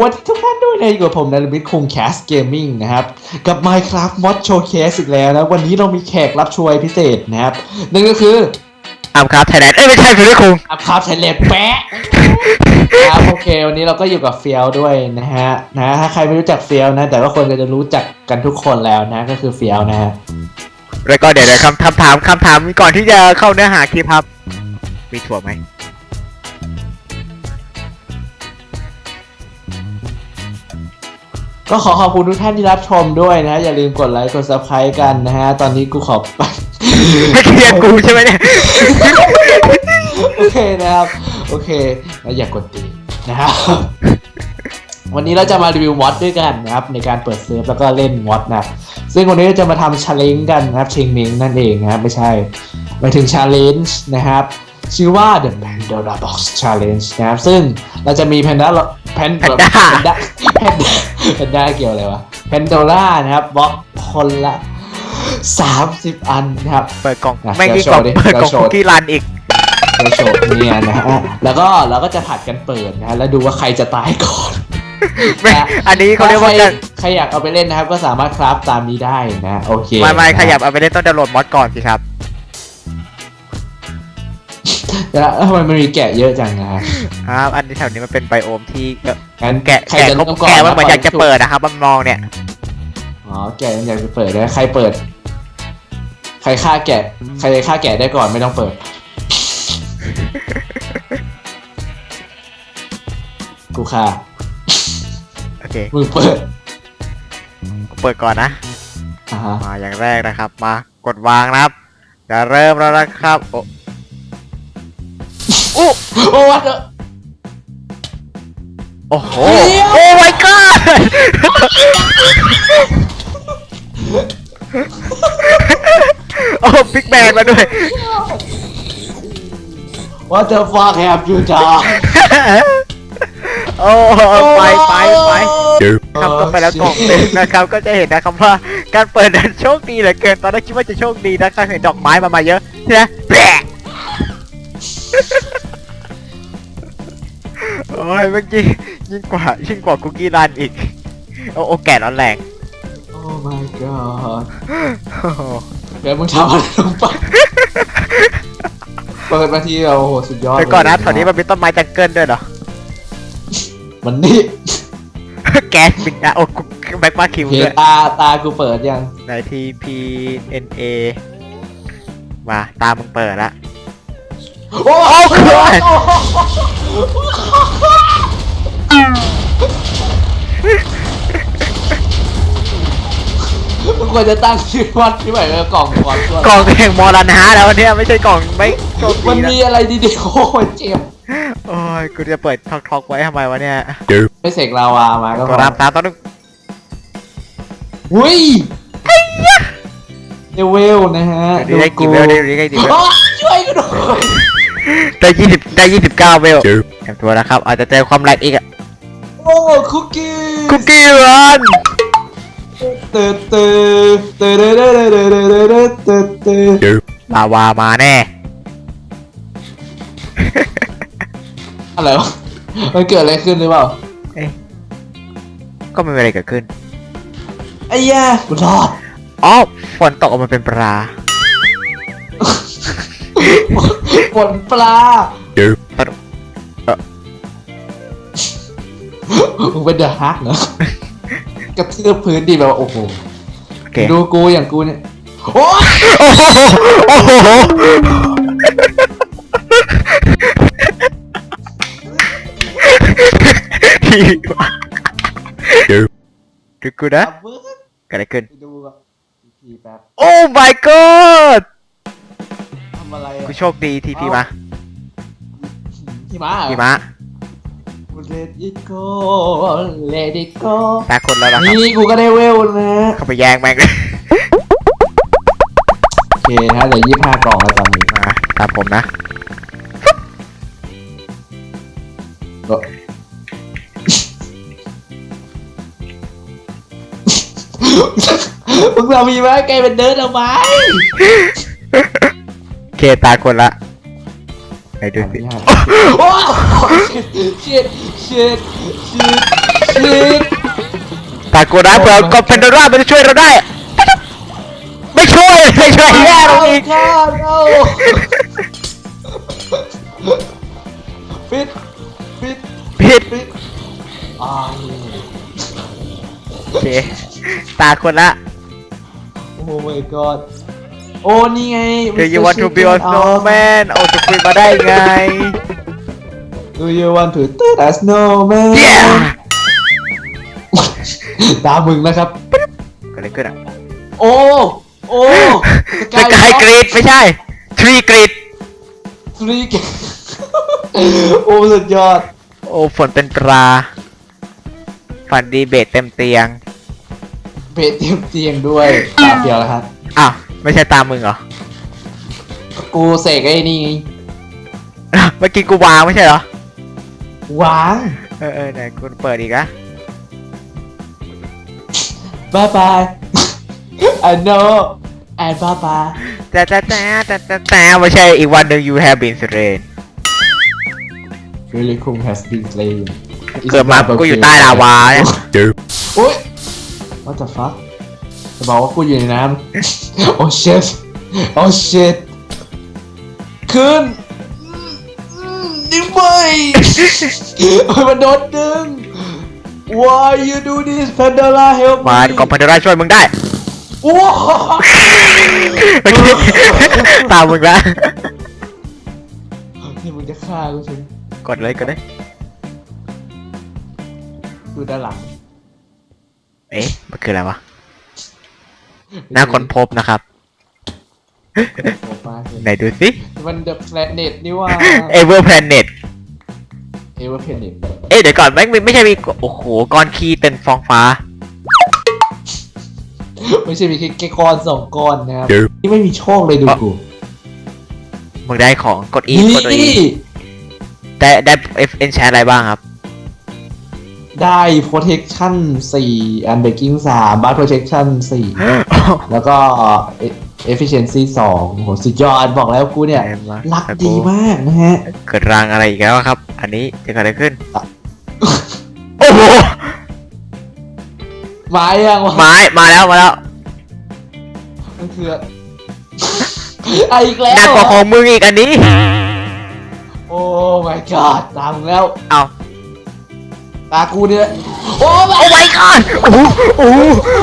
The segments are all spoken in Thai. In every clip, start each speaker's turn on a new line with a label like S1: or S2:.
S1: วัสดีทุกท่านด้วยนะอยู่กับผมนารมิตคุงแคสเกมมิ่งนะครับ กับ Minecraft Mod Showcase อีกแล้วนะ วันนี้เรามีแขกรับช่วยพิเศษนะครับนั่นก็คือ
S2: อัมครับไทยแลนด์เอ้ยไม่ใช่คุณด้วยคุง
S1: อัพครับไทยแลนด์แปะครับโอเค วันนี้เราก็อยู่กับเฟียวด้วยนะฮะนะถ้าใครไม่รู้จักเฟียวนะ แต่ว่าคนก็จะรู้จักกันทุกคนแล้วนะก็คือเฟียวนะฮะ
S2: แล้วก็เดี๋ยวเดี๋ยวคำคำถามคำถามก่อนที่จะเข้าเนื้อหาคลิปครับ มีถั่วไหม
S1: ก็ขอขอบคุณทุกท่านที่รับชมด้วยนะ อย่าลืมกดไลค์กด subscribe กันนะฮะ ตอนนี้กูขอ
S2: ไม่เคลียร์กูใช่ไหมเนี่ย
S1: โอเคนะครับ โอเคแล้วอย่ากดตีนะครับ วันนี้เราจะมารีวิวมอดด้วยกันนะครับ ในการเปิดเซิร์ฟแล้วก็เล่นมอดนะ ซึ่งวันนี้เราจะมาทำชาเลนจ์กันนะครับเชงเมงนั่นเองนะครับ ไม่ใช่หมายถึงชาเลนจ์นะครับ ชื่อว่า The Pandora Box Challenge นะครับซึ่งเราจะมี Panda แพน
S2: Panda
S1: แพนด้าแพนด้าแพนด้าเกี่ยวอะไรวะ Pandora นะครับบล็อกคนละ 30 อันนะครับ
S2: เปิดกล่อง
S1: อะ
S2: ไม่
S1: เดี๋
S2: กี่
S1: ยว
S2: กล่อง
S1: โชว์ดิ
S2: เปิดกล่อง
S1: เดี๋ยวโชว์
S2: คุกกี้รันอีก
S1: โชว์โชว์เนี่ยนะฮะแล้วก็เราก็จะผัดกันเปิดนะฮะแล้วดูว่าใครจะตายก่อน
S2: ไม่
S1: นะ
S2: อันนี้เขาเรียกว่า
S1: ถ้
S2: จะ
S1: ใคใครอยากเอาไปเล่นนะครับ ก็สามารถคราฟตามนี้ได้นะ โอเค
S2: ไม่ไม่
S1: นะ
S2: ขยับเอาไปเล่นต้องดาวน์โหลดมอดก่อนสิครับ
S1: แล้วทำไมมันมีแกะเยอะจังนะฮะ
S2: ครับ อันนี้แถวนี้มันเป็นไบโอมที่เอ่อ
S1: งั้น
S2: แกะ
S1: ใคร
S2: แกะ
S1: จะ
S2: เขา
S1: เริ่มก่อน
S2: แกะมันเหมือนอยากจะ
S1: ก่
S2: เปิดนะครับมันมองเนี่ย
S1: อ๋อแกะมันอยากจะเปิดนะใครเปิด ใครฆ่าแกะ ใครฆ่าแกะได้ก่อนไม่ต้องเปิด กูฆ่า
S2: โอเค
S1: มึงเปิด
S2: เปิดก่อนนะ
S1: อ่าฮะ
S2: มาอย่างแรกนะครับ มากดวางนะครับจะเริ่มแล้วนะครับโอ้
S1: โอ้โอ้วัด
S2: โอ้โห
S1: เดี๋ยว
S2: โอ้ my god โอ้บิ๊กแบงมาด้วย
S1: What the fuck have you done
S2: โอ้ไปไปไปครับก็ไปแล้วกล่องหนึ่งนะครับ ก็จะเห็นนะครับว่าการเปิดนั้นโชคดีเหลือเกินตอนแรกคิดว่าจะโชคดีนะครับเห็นดอกไม้มามาเยอะใช่ไหม โอ้ยเมื่อกี้ยิ่งกว่ายิ่งกว่าคุกกี้รันอีกโอ้โอแก่ร้อนแรง
S1: Oh my god
S2: โอ้โห
S1: เดี๋ยวมึงทำอะไรลงไป เปิดมาทีเราโอ้โหสุดยอด
S2: เดี๋ยวก่อนนะ
S1: เลย
S2: แถวนี้มันมีต้นไม้จังเกิลด้วยเหรอ
S1: มันนี่
S2: แก๊สบินนะโอ้กูแบ็กมาคิว
S1: เพ
S2: ด้วย
S1: ตาตากูเปิดยัง
S2: ในที P N A มาตามมึงเปิดละ
S1: โอ้
S2: โอ้คืออะไร
S1: มึงควรจะตั้งชื่อวัดที่ไหนว่ากล่องก่อนก่อน
S2: กล่องแห่งมรณะแล้วเนี่ยไม่ใช่กล่องไม่โชค
S1: มัน
S2: ดีนะ
S1: มีอะไรดีๆโอ้ยเจ็บ
S2: โอ้ยกูจะเปิดท็อกท็อกไว้ทำไมวะเนี่ย
S1: ไม่เสกลาวามาก็
S2: ก็รับตามต้อง
S1: อุ้ยเดวิลนะฮะ
S2: ดีได้กี่เวลดีได้กี่เวล
S1: โอ้ยช่วยกูหน่อย
S2: ได้ยี่สิบได้ยี่สิบเก้าเวลแอบตัวนะครับ อาจจะเจอความแรงอีกอะ
S1: โอ้คุกกี้
S2: คุกกี้รัน
S1: เตือนเตือนเตือนเตือนเตือนเตือนเตือนเตือนเตือน
S2: ลาวามาแน่
S1: อะไรวะมันเกิดอะไรขึ้นหรือเปล่า
S2: ก็ไม่มีอะไรเกิดขึ้น
S1: ไอ้ย่ากูรอด
S2: อ๋อฝนตกออกมาเป็นปลา
S1: ฝนปลามึงเป็นเดอะฮักเหรอกระเทือบพื้นดีแบบว่าโอ้โห
S2: โอเค
S1: ดูกูอย่างกูเนี่ยโอ้ย
S2: โอ้โหโอ้โหทีดูกูนะเกิดอะไรขึ้น
S1: ไปดูก่อนอีกทีแป๊บ
S2: โอ้ my god
S1: ทำอะไรอะ
S2: กูโชคดีทีพีมา
S1: พี่ม้า
S2: ทีมา
S1: เลดิโก้เลดิโก้
S2: ตาคนแล้วนะครับ
S1: นี่กูก็ได้เวลนะ
S2: เข้าไปแย่งแม่งเลย
S1: โอเคนะเหลือยี่ห้ากล่องแล้วตอนนี้
S2: มาตามผมนะ
S1: ก็มึงเรามีไหมแกเป็นเดินเอาไหม
S2: โอ เคตายคนละไหนดูสิ
S1: โอ้ชิดเชิดชิดชิด
S2: ตาโกร้ายเผื่อก็เป็นดอลลาร์มันจะช่วยเราได้ ไม่ช่วยไม่ช่วยแย่เราอีก
S1: ข้าเอาปิดปิด
S2: ผิด
S1: ปิดอ้าว
S2: โอเคตาคนละ
S1: โอ้ my god โอ้นี่ไง
S2: Do you want to be a snowman เอาจะคุยมาได้ไง
S1: Do you want to be a snowman
S2: Yeah
S1: ตามมึงนะครับ
S2: เก็เลยขึ้นอะ
S1: โอ้ โอ้
S2: สกายกรีดไม่ใช่ ทรีกรีด
S1: ทรีกโอ้สุดยอด
S2: โอ้ฝนเป็นปลา ฝันดีเบสเต็มเตียง
S1: เบสเตรียมเตียงด้วยตามเดียวแล้วครับ
S2: อ้าว ไม่ใช่ตามมึงเหรอ
S1: กูเสกไอ้นี่ไง
S2: เมื่อกี้กูวางไม่ใช่เหรอ
S1: วาง
S2: เออเออไหนกูเปิดอีกอะ
S1: บายบาย I know and bye bye
S2: แต่แต่แต่แต่แต่แต่ไม่ใช่อีกวันหนึ่ง you have been slain
S1: Really cool has been slain
S2: เกิดมากูอยู่ใต้ลาวาเนี่ย
S1: โอ้ย What the fuck จะบอกว่ากูอยู่ในน้ำโอ้ shit โอ้ shit ขึ้นดึงไปโอ้ยมันโดนดึง Why you do this Pandora help
S2: มา
S1: me
S2: กองพันธุ์ได้ช่วยมึงได้
S1: โอ้
S2: เมื่อกี้ตามมึงละ
S1: นี่มึงจะฆ่ากูใช่ไหม
S2: กดเลยกดเลย
S1: ดูด้านหลัง
S2: เอ๊ะ มันคืออะไรวะห น้าคนพบนะครับ
S1: โอ้ป้าเห็น
S2: ไหนดูสิ
S1: มัน The Planet นี่ว่า
S2: Ever Planet
S1: Ever Planet
S2: เอ๊ะเดี๋ยวก่อนไม่ไม่ไม่ใช่มีโอ้โหก้อนขี้เต็มฟองฟ้า
S1: ไม่ใช่มีแค่แค่ก้อนสองก้อนนะครับนี่ไม่มีโชคเลยดูกู
S2: มึงได้ของกด E
S1: นี่
S2: กดตัว E ได้ได้ F N แชร์อะไรบ้างครับ
S1: ได้ protection 4 unbreaking 3 bar protection 4 แล้วก็ efficiency 2โหสุดยอดบอกแล้วกูเนี่ย รักดีมากนะฮะ
S2: เกิดรางอะไรอีกแล้วครับ อันนี้จะเกิดอะไรขึ้น โอ้โห
S1: มายังวะ
S2: ไม้มาแล้ว มาแล้ว
S1: มันคือไอะอีกแล้
S2: หนัก
S1: ว
S2: กว่าของมึงอีกอันนี้
S1: โอ้ my god ตามแล้ว
S2: เอา
S1: ตากูเนี่ยโอ้
S2: โอ้
S1: my
S2: my god โอ้โหโอ้โห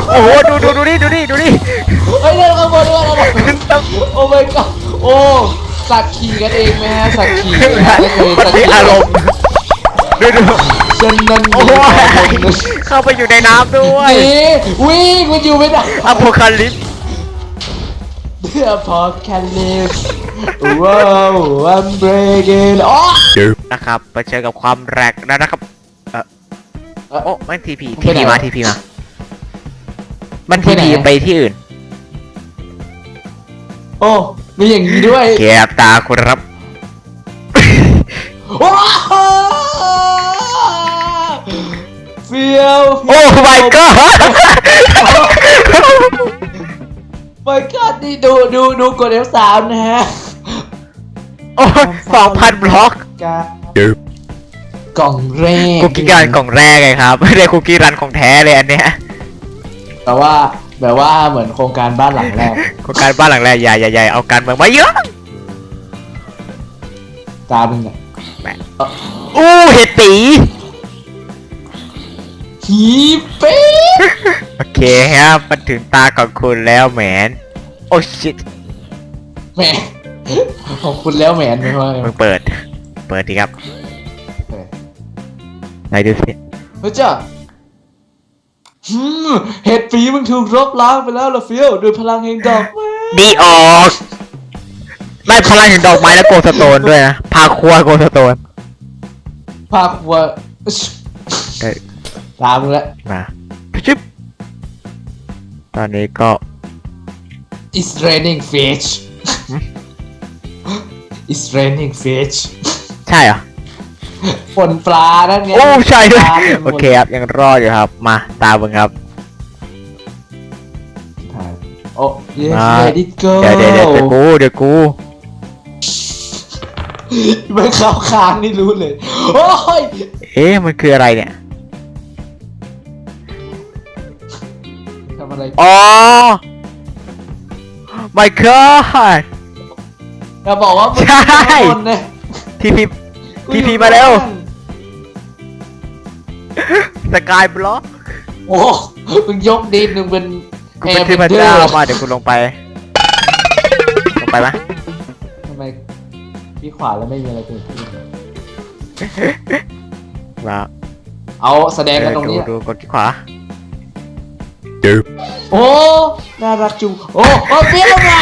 S2: โอ้โหดูดูดูนี่ดูนี่ดูนี่
S1: เฮ้ยเดินข้างบนด้วยข้างบนโอ้ my god โอ้สักขี่กันเองไหมฮะสักขี่ไม่เคย
S2: มัน
S1: สัก
S2: มี
S1: ขี่
S2: อารมณ์ดูดู
S1: ฉันนั้น
S2: โอ้
S1: มี
S2: โห
S1: อารมณ์นะ
S2: เข้าไปอยู่ในน้ำด้วย
S1: หนีวิ่งมันอยู่ไม่ได้
S2: อโพคาลิป
S1: เพื่อพอแคลิสว้าว I'm breaking อ๋อ
S2: นะครับไปเจอกับความแรกแล้วนะครับเออ
S1: เอ่อ
S2: โอ้ไม่ทีพี
S1: มึง
S2: ที
S1: ไปไหน
S2: พีมาวะทีพีมามัน
S1: มึ
S2: ที
S1: งไปไหน
S2: พีไปที่อื่น
S1: โอ้มีอย่างนี้ด้วย
S2: เก็บตาคุณรับ
S1: ว้าวเฟียว
S2: โอ้ my god
S1: my god นี่ดูดูดูกด F3 นะฮะ
S2: โอ้สองพันบล็อก
S1: การ กล่องแรก
S2: คุกกี้รันกล่องแรกไงครับไม่ได้คุกกี้รันของแท้เลยอันเนี้ย
S1: แต่ว่าแบบว่าเหมือนโครงการบ้านหลังแรก
S2: โครงการบ้านหลังแรกใหญ่ใหญ่ๆเอาการเมืองมาเยอะ
S1: ตามึงอะ
S2: อู้เห็ดตี
S1: หีเป๊ะ
S2: โอเคครับมันถึงตาของคุณแล้วแหมนโอ้ชิต
S1: แหมขอบคุณแล้วแหมนไม่ว่าไง
S2: มึงเปิด เปิดดีครับ
S1: เออ
S2: ไห นดูสิ
S1: เฮ้ยจ้าหืมเห็ดฝีมึงถูกรบล้างไปแล้วละเฟียวด้วยพลังแห่งดอกไม้
S2: ดีออกไม่พลังเห็นดอกไม้และโกลสโตนด้วยนะพาครัวโกลสโตน
S1: ภาคว่า
S2: เอ้ย
S1: ตามมึงละ
S2: มาชิบตอนนี้ก็
S1: It's raining fish It's raining fish
S2: ใช่เหรอ
S1: ฝนปลานั่นไง
S2: โอ้ใช่ด้วย
S1: ปลาต็มหม
S2: โอเคครับ ยังรอดอยู่ครับ มาตามมึงครับ
S1: โอ้ yes
S2: มา
S1: let it go
S2: เดี๋ยวเดี๋ยวเดี๋ยวกูเดี๋ยวกู
S1: ไม่เข้าค้างนี่รู้เลย โอ้ย
S2: เอ๊ะมันคืออะไรเนี่ย
S1: ทำอะไร
S2: อ๋อ my god
S1: อย่าบอกว่ามึง
S2: ใช่
S1: เป็นคนนะ
S2: ทีพี
S1: กู
S2: พี่
S1: อยู่
S2: พี่มาเร็ว
S1: ข้งล่ง
S2: สกายบล็อก
S1: โอ้มึงยกดินมึงเป็น
S2: กูเป็นเทพเจ้ามาเดี๋ยวกูลงไป ลงไปไหม
S1: ทำไมพี่ขวาแล้วไม่มีอะไรเกิดขึ้น
S2: ว้าว
S1: เอาแสดงกันตรง
S2: ดู
S1: นี้
S2: ดูกดที่ขวา
S1: โอ้ น่ารักจุงโอ้โอ้เปรี้ยวมา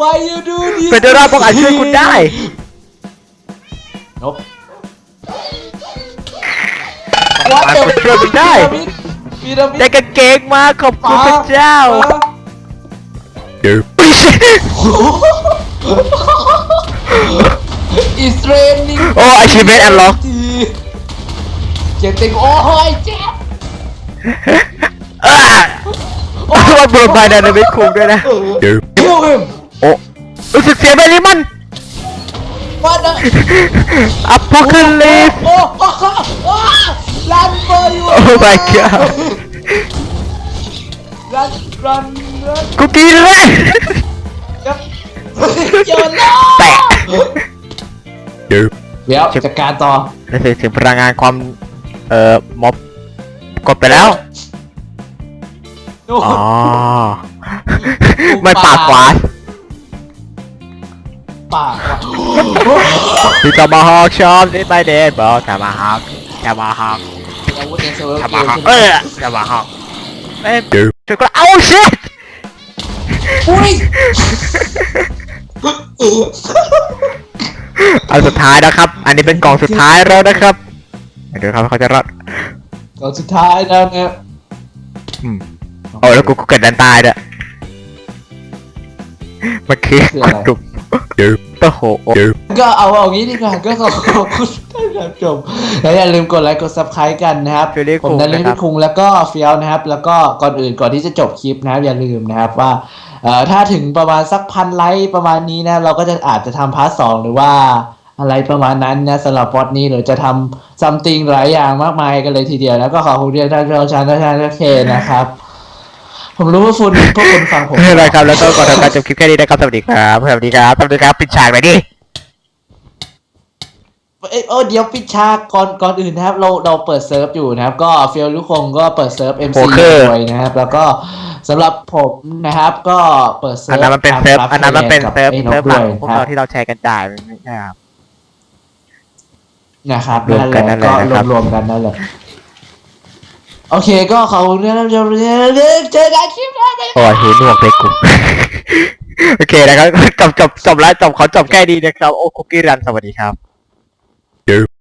S1: Why you do this
S2: เป็นเจ้าราบอกอาจช่วยคุณได้
S1: นบ What
S2: อาจ
S1: the
S2: ช่วยคุณได้
S1: พีระมิด
S2: ได้กางเกงมาขอบคุณพระเจ้า
S1: อิสเรนนิ่ง
S2: โอ้ achievement unlock
S1: เจ็บติงโอ้ยเจ็บ
S2: อ้าโอ้ยโดนไปนะไม่คุ้มด้วยนะ
S1: คิวฮิม
S2: โอ้รู้สึกเสียไปลิมัน
S1: ว่าเด
S2: อัพพอคัลลิฟ
S1: โอ้โอ้โอ้รัน for you
S2: Oh my god
S1: รันรันรัน
S2: กูกินเลย
S1: ครับโยนแล้ว
S2: แปะ
S1: เดี๋ยวจัดการต่อ
S2: รู้สึกถึงพลังงานความ เอ่อม็อบกดไปแล้ว
S1: นู่น
S2: อ๋อ ไม่
S1: ปากขวา
S2: พี่จะมาฮอกชอบได้ไปเดนบอกจะมาฮอกจะมาฮอก
S1: อาวุธในเซอร์เวอร์
S2: จะ
S1: เก
S2: มามฮอก
S1: ใช่ไห
S2: เอ
S1: ม
S2: อจะมาฮอกเอ้ยช่วยก็เอาชิต
S1: อุ้ย
S2: อันสุดท้ายนะครับ อันนี้เป็นกล่องสุดท้ายแล้วนะครับเดี๋ยวครับเขาจะรอด
S1: ก่อนสุดท้ายแล้วเนี่ย
S2: อืมโอ้แล้วกูกูเกิดดันตายด้วยมันคือกระดูก โอ้โห
S1: ก็เอาเอางี้ดีกว่าก็ขอบขอบคุณท่านผู้ชมแล้วอย่าลืมกดไลค์กดซับสไครต์กันนะครับ
S2: ฟิลลี่
S1: ผม
S2: คุง
S1: นันเล่น
S2: นะครับ
S1: พี่คุงแล้วก็เฟียวนะครับ แล้วก็ก่อนอื่นก่อนที่จะจบคลิปนะครับ อย่าลืมนะครับว่าเอ่อถ้าถึงประมาณสักพันไลค์ประมาณนี้นะ เราก็จะอาจจะทำพาร์ทสองหรือว่าอะไรประมาณนั้นนะสำหรับบอทนี้หรือจะทำซัมติงหลายอย่างมากมายกันเลยทีเดียวแล้วก็ขอบคุณที่ท่านผู้ชมท่านท่านเคนะครับ ผมรู้ว่าคุณพวกคุณฟังผม
S2: ไม่เป็นไรครับแล้วก็ก่อนทำการจบคลิปแค่นี้นะครับสวัสดีครับสวัสดีครับสวัสดีครับปิดฉากไปดิ
S1: เอ้ยเออเดี๋ยวปิดฉากก่อนก่อนอื่นนะครับ เราเราเปิดเซิร์ฟอยู่นะครับ ก็เฟียลูกคงก็เปิดเซิร์ฟ MC ด้วยนะครับ แล้วก็สำหรับผมนะครับ ก็เปิดเซิ
S2: อั
S1: ร์
S2: น
S1: ฟ
S2: นั้นมันเป็นเซิร์ฟ
S1: ทาง
S2: อันนั้นมันเป็น
S1: กับ
S2: เซิร์ฟ
S1: ไอ้น
S2: เซิ
S1: ก
S2: ร์ฟห
S1: ด้
S2: ลั
S1: ว
S2: ง
S1: ย
S2: พวก
S1: ครั
S2: เรา
S1: บ
S2: ที่เราแชร์กันจ่ายนะครับ
S1: นะครับ
S2: รวม
S1: นั่นแห
S2: กัน
S1: ละ
S2: นั่นแหละ
S1: ก็
S2: นะครับ
S1: รวมๆกันนั่นแหละ โอเคก็ขอบคุณที่ท่านผู้ชมเจอกันคลิปหน้าไป
S2: โอ้ยหูหนวกเลยกู โอเคนะครับจบจบจบแล้วจบขอจบแค่นี้นะครับ โอ้คุกกี้รันสวัสดีครับ